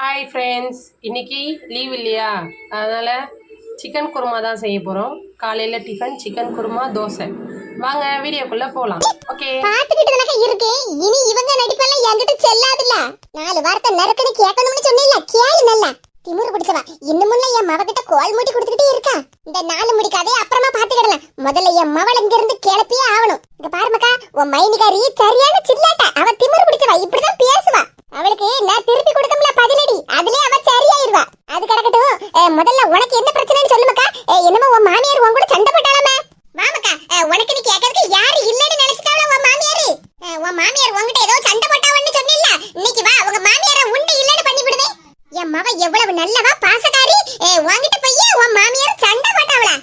Hi friends இன்னைக்கு leave இல்லையா? அதனால் சிக்கன் குருமா தான் செய்ய போகிறோம் காலையில் டிஃபன் சிக்கன் குருமா தோசை. வாங்க வீடியோக்குள்ளே போகலாம் ஓகே பார்த்துக்கிட்டு தானே இனி இவங்க நடிப்பெல்லாம் என்கிட்ட செல்லாதுல்ல. நாலு வார்த்தை நறுக்குன்னு கேட்கணும்னு சொன்னேன்ல கேளு நல்லா திமிரு பிடிச்சவா இன்னமும் என் மவ கிட்ட கோல் மூட்டி கொடுத்துக்கிட்டே இருக்கா. இந்த நாலு முடிக்காதே அப்புறமா பார்த்துக்கிடலாம். முதல்ல என் மவள் இங்கிருந்து கிளப்பியே ஆகணும். இங்க பாருமக்கா உன் மைனிகாரி சரியான சில்லாட்டா. அவ திமிரு பிடிச்சவா இப்படிதான் பேசுவா. அவளுக்கு நான் திருப்பி கொடுக்கல பதிலடி அதுலயே அவ சரியாயிருவா அது கிடக்கட்டும் முதல்ல உனக்கு என்ன பிரச்சனைன்னு சொல்லுமாக்கா என்னமோ உன் மாமியார் உன் கூட சண்டை போட்டாலாமே மாமக்கா உனக்கு நீ கேட்கறதுக்கு யாரு இல்லன்னு நினைச்சிட்டாலும் உன் மாமியாரு? உன் மாமியார் உன்கிட்ட ஏதோ சண்டை போட்டாவன்னு சொன்னில்ல? இன்னைக்கு வா உங்க மாமியார உண்டு இல்லன்னு பண்ணி விடுதே என் மவ எவ்வளவு நல்லவா பாசக்காரி. உன்கிட்ட போய் உன் மாமியார் சண்டை போட்டாவளா?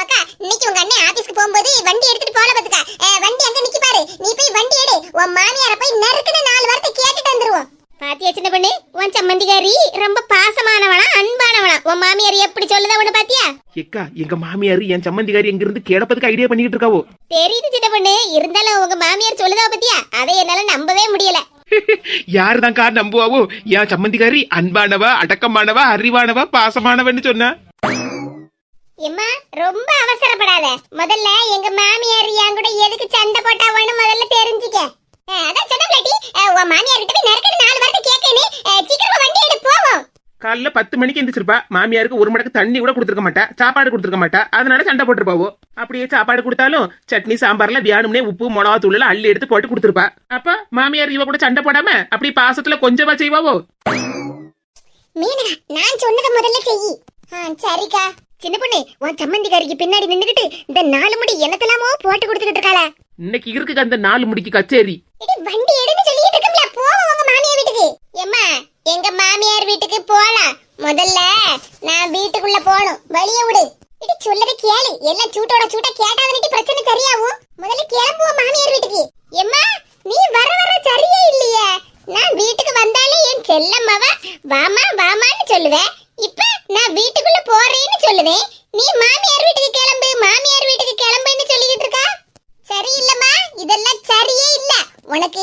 மக்கா இன்னைக்கு உங்க அண்ணன் ஆபீஸ்க்கு போகும்போது வண்டி எடுத்துட்டு போல பாத்துக்க. வண்டி அங்க நிக்கி பாரு நீ போய் வண்டி எடு. உன் மாமியார போய் நறுக்குன்னு நாலு வார்த்தை கேட்டுட்டு வந்துருவோம். பாத்தியா சின்ன பண்ணி? உன் சம்மந்திகாரி ரொம்ப பாசமானவளா அன்பானவளா. உன் மாமியார் எப்படி சொல்லுதா உன்ன பாத்தியா? எக்கா எங்க மாமியார் என் சம்மந்திகாரி எங்க இருந்து கேடப்பதுக்கு ஐடியா பண்ணிட்டு இருக்காவோ? தெரியுது சின்ன பொண்ணு. இருந்தாலும் உங்க மாமியார் சொல்லுதா பத்தியா? அதை என்னால நம்பவே முடியல. யாருதான்க்கா நம்புவாவோ? என் சம்மந்திகாரி அன்பானவா அடக்கமானவா அறிவானவா பாசமானவன்னு சொன்னா? எம்மா ரொம்ப அவசரப்படாத. முதல்ல எங்க மாமியார் என் கூட எதுக்கு சண்டை போட்டாவன்னு முதல்ல தெரிஞ்சுக்க. அதான் சொன்ன பிளாட்டி உன் மாமியார் கிட்ட போய் நறுக்கணும் நாலு வார்த்தை கேட்கணும் சீக்கிரமா வண்டி எடு போவோம் காலைல பத்து மணிக்கு எந்திரிச்சிருப்பா. மாமியாருக்கு ஒரு மடக்கு தண்ணி கூட கொடுத்துருக்க மாட்டா. சாப்பாடு கொடுத்துருக்க மாட்டா. அதனால சண்டை போட்டுருப்பாவோ. அப்படியே சாப்பாடு கொடுத்தாலும் சட்னி சாம்பார்ல வேணும்னே உப்பு மிளகா தூள் அள்ளி எடுத்து போட்டு கொடுத்துருப்பா. அப்ப மாமியார் இவ கூட சண்டை போடாம அப்படி பாசத்துல கொஞ்சமா செய்வாவோ? நான் சொன்னதை முதல்ல செய் சரிக்கா. சின்ன பொண்ணு உன் சம்மந்திக்காரிக்கு பின்னாடி நின்னுகிட்டு இந்த நாலு முடி என்னத்தெல்லாமோ போட்டு கொடுத்துக்கிட்டு இருக்காள. இன்னைக்கு இருக்கு அந்த நாலு முடிக்கு கச்சேரி இடி வண்டி எடுன்னு சொல்லிட்டு இருக்கோம்ல போவோம் உங்க மாமியார் வீட்டுக்கு ஏம்மா எங்க மாமியார் வீட்டுக்கு போலாம் முதல்ல நான் வீட்டுக்குள்ள போகணும். வழிய விடு. இடி சொல்லத கேளு. எல்லாம் சூட்டோட சூட்டா வந்துட்டு பிரச்சனை சரியாகும். முதல்ல கிளம்புவோம் மாமியார் வீட்டுக்கு. எம்மா நீ வர வர சரியே இல்லையே. நான் வீட்டுக்கு வந்தாலே என் செல்லம்மாவ வாமா வாமான்னு சொல்லுவேன் இப்ப நான் வீட்டுக்குள்ள போறேன்னு சொல்லுவேன் நீ மாமியார் வீட்டுக்கு கிளம்பு மாமியார் வீட்டுக்கு கிளம்புன்னு சொல்லிக்கிட்டு இருக்கா? சரியில்லம்மா இதெல்லாம் சரியே இல்ல. உனக்கு